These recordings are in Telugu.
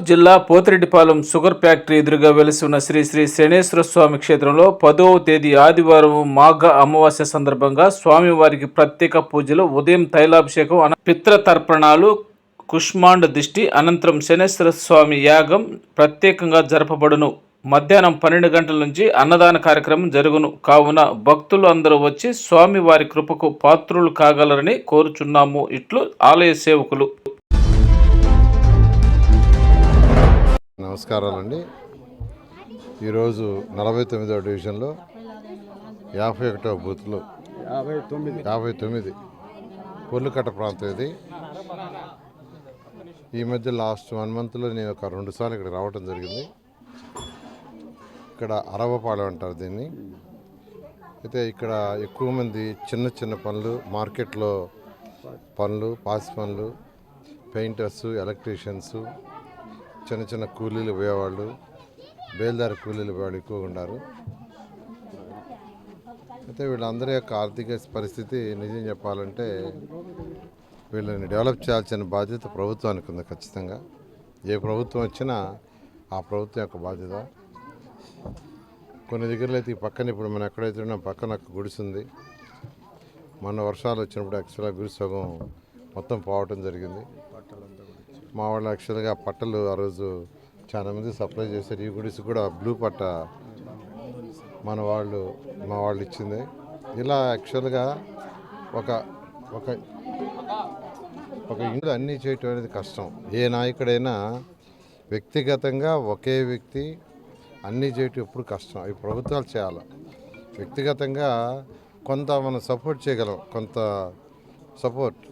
గుంటూరు జిల్లా పోతిరెడ్డిపాలెం షుగర్ ఫ్యాక్టరీ ఎదురుగా వెలిసి ఉన్న శ్రీ శ్రీ శనేశ్వర స్వామి క్షేత్రంలో పదవ తేదీ ఆదివారం మాఘ అమావాస్య సందర్భంగా స్వామివారికి ప్రత్యేక పూజలు ఉదయం తైలాభిషేకం పిత్ర తర్పణాలు కుష్మాండ దిష్టి అనంతరం శనేశ్వర స్వామి యాగం ప్రత్యేకంగా జరపబడును. మధ్యాహ్నం పన్నెండు గంటల నుంచి అన్నదాన కార్యక్రమం జరుగును. కావున భక్తులు అందరూ వచ్చి స్వామి వారి కృపకు పాత్రులు కాగలరని కోరుచున్నాము. ఇట్లు ఆలయ సేవకులు నమస్కారాలండి. ఈరోజు నలభై తొమ్మిదవ డివిజన్లో యాభై ఒకటవ బూత్లో యాభై తొమ్మిది. యాభై తొమ్మిది పొర్లుకట్ట ప్రాంతం ఇది. ఈ మధ్య లాస్ట్ వన్ మంత్లో నేను ఒక రెండు సార్లు ఇక్కడ రావటం జరిగింది. ఇక్కడ అరవపాలెం అంటారు దీన్ని. అయితే ఇక్కడ ఎక్కువ మంది చిన్న చిన్న పనులు మార్కెట్లో పనులు పాసి పనులు పెయింటర్స్ ఎలక్ట్రీషియన్స్ చిన్న చిన్న కూలీలు పోయేవాళ్ళు బేల్దారి కూలీలు పోయేవాళ్ళు ఎక్కువగా ఉన్నారు. అయితే వీళ్ళందరి యొక్క ఆర్థిక పరిస్థితి నిజం చెప్పాలంటే వీళ్ళని డెవలప్ చేయాల్సిన బాధ్యత ప్రభుత్వానికి ఉంది ఖచ్చితంగా. ఏ ప్రభుత్వం వచ్చినా ఆ ప్రభుత్వం యొక్క బాధ్యత. కొన్ని దగ్గరలో అయితే ఈ పక్కన ఇప్పుడు మనం ఎక్కడైతే ఉన్నాం పక్కన ఒక గుడిసె ఉంది. మొన్న వర్షాలు వచ్చినప్పుడు యాక్చువల్గా గుడి సగం మొత్తం పోవటం జరిగింది. మా వాళ్ళు యాక్చువల్గా పట్టలు ఆ రోజు చాలా మంది సప్లై చేశారు. ఈ గుడిసి కూడా బ్లూ పట్ట మన వాళ్ళు మా వాళ్ళు ఇచ్చింది. ఇలా యాక్చువల్గా ఒక ఒక ఒక ఇంట్లో అన్నీ చేయటం అనేది కష్టం. ఏ నాయకుడైనా వ్యక్తిగతంగా ఒకే వ్యక్తి అన్నీ చేయటం ఎప్పుడు కష్టం. ఈ ప్రభుత్వాలు చేయాలి. వ్యక్తిగతంగా కొంత మనం సపోర్ట్ చేయగలం కొంత సపోర్ట్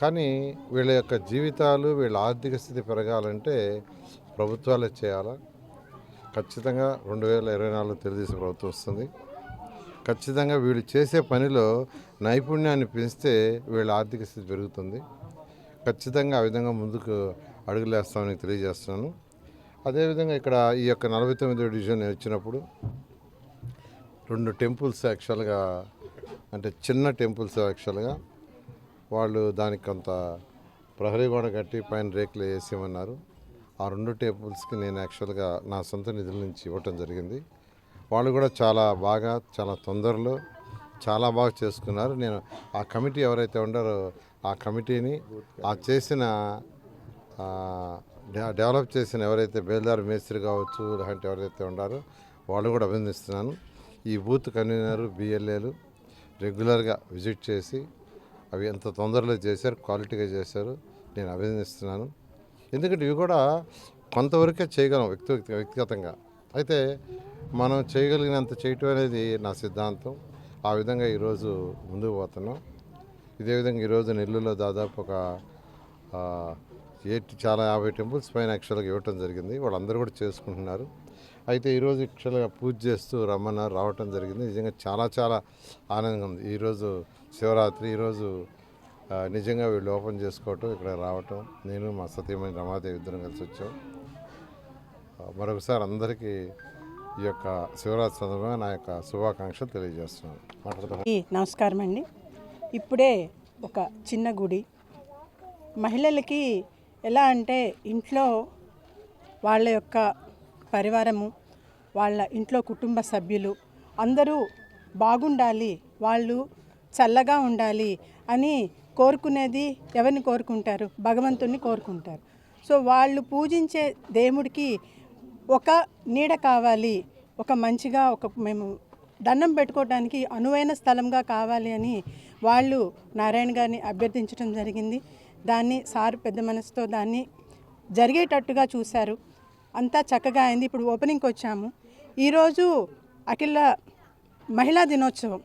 కానీ వీళ్ళ యొక్క జీవితాలు వీళ్ళ ఆర్థిక స్థితి పెరగాలంటే ప్రభుత్వాలే చేయాలా? ఖచ్చితంగా రెండు వేల ఇరవై నాలుగు తెలుగుదేశం ప్రభుత్వం వస్తుంది. ఖచ్చితంగా వీళ్ళు చేసే పనిలో నైపుణ్యాన్ని పెంచితే వీళ్ళ ఆర్థిక స్థితి పెరుగుతుంది. ఖచ్చితంగా ఆ విధంగా ముందుకు అడుగులేస్తామని తెలియజేస్తున్నాను. అదేవిధంగా ఇక్కడ ఈ యొక్క నలభై తొమ్మిదో డివిజన్ నేను వచ్చినప్పుడు రెండు టెంపుల్స్ యాక్చువల్గా అంటే చిన్న టెంపుల్స్ యాక్చువల్గా వాళ్ళు దానికి కొంత ప్రహరీ గోడ కట్టి పైన రేకులు వేసేయమన్నారు. ఆ రెండు టేబుల్స్కి నేను యాక్చువల్గా నా సొంత నిధుల నుంచి ఇవ్వటం జరిగింది. వాళ్ళు కూడా చాలా బాగా చాలా తొందరలో చాలా బాగా చేసుకున్నారు. నేను ఆ కమిటీ ఎవరైతే ఉండారో ఆ కమిటీని ఆ చేసిన డె- డెవలప్ చేసిన ఎవరైతే బేల్దార్ మేస్త్రి కావచ్చు లేదంటే ఎవరైతే ఉండారో వాళ్ళు కూడా అభినందిస్తున్నాను. ఈ బూత్ కన్వీనర్ బిఎల్ఏలు రెగ్యులర్గా విజిట్ చేసి అవి ఎంత తొందరలో చేశారు క్వాలిటీగా చేశారు నేను అభినందిస్తున్నాను. ఎందుకంటే ఇవి కూడా కొంతవరకే చేయగలం వ్యక్తి వ్యక్తి- వ్యక్తిగతంగా. అయితే మనం చేయగలిగినంత చేయటం అనేది నా సిద్ధాంతం. ఆ విధంగా ఈరోజు ముందుకు పోతున్నాం. ఇదే విధంగా ఈరోజు నెల్లూరులో దాదాపు ఒక ఎయిట్ చాలా యాభై టెంపుల్స్ పైన యాక్చువల్గా ఇవ్వటం జరిగింది. వాళ్ళందరూ కూడా చేసుకుంటున్నారు. అయితే ఈరోజు యాక్చువల్గా పూజ చేస్తూ రమ్మన్నారు రావటం జరిగింది. నిజంగా చాలా చాలా ఆనందంగా ఉంది. ఈరోజు శివరాత్రి ఈరోజు నిజంగా వీళ్ళు ఓపెన్ చేసుకోవటం ఇక్కడ రావటం. నేను మా సతీమణి రమాదేవి ఇద్దరం కలిసి వచ్చాం. మరొకసారి అందరికీ ఈ యొక్క శివరాత్రి సందర్భంగా నా యొక్క శుభాకాంక్షలు తెలియజేస్తున్నాను. మాట్లాడతాను నమస్కారం అండి. ఇప్పుడే ఒక చిన్న గుడి. మహిళలకి ఎలా అంటే ఇంట్లో వాళ్ళ యొక్క పరివారము వాళ్ళ ఇంట్లో కుటుంబ సభ్యులు అందరూ బాగుండాలి వాళ్ళు చల్లగా ఉండాలి అని కోరుకునేది ఎవరిని కోరుకుంటారు? భగవంతుణ్ణి కోరుకుంటారు. సో వాళ్ళు పూజించే దేవుడికి ఒక నీడ కావాలి ఒక మంచిగా ఒక మేము దండం పెట్టుకోవడానికి అనువైన స్థలంగా కావాలి అని వాళ్ళు నారాయణ గారిని అభ్యర్థించడం జరిగింది. దాన్ని సార్ పెద్ద మనసుతో దాన్ని జరిగేటట్టుగా చూశారు. అంతా చక్కగా అయింది. ఇప్పుడు ఓపెనింగ్కి వచ్చాము. ఈరోజు అఖిల మహిళా దినోత్సవం.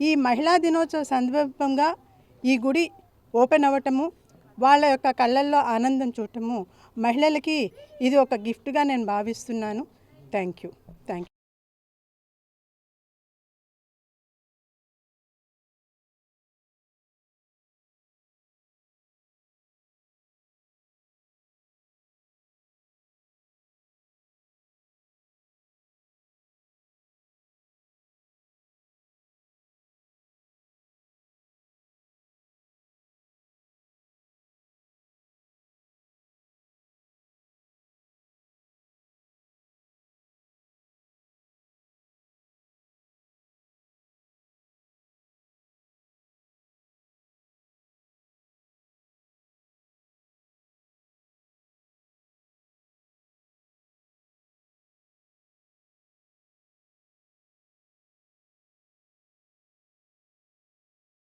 ఈ మహిళా దినోత్సవ సందర్భంగా ఈ గుడి ఓపెన్ అవ్వటము వాళ్ళ యొక్క కళ్ళల్లో ఆనందం చూడటము మహిళలకి ఇది ఒక గిఫ్ట్గా నేను భావిస్తున్నాను. Thank you thank you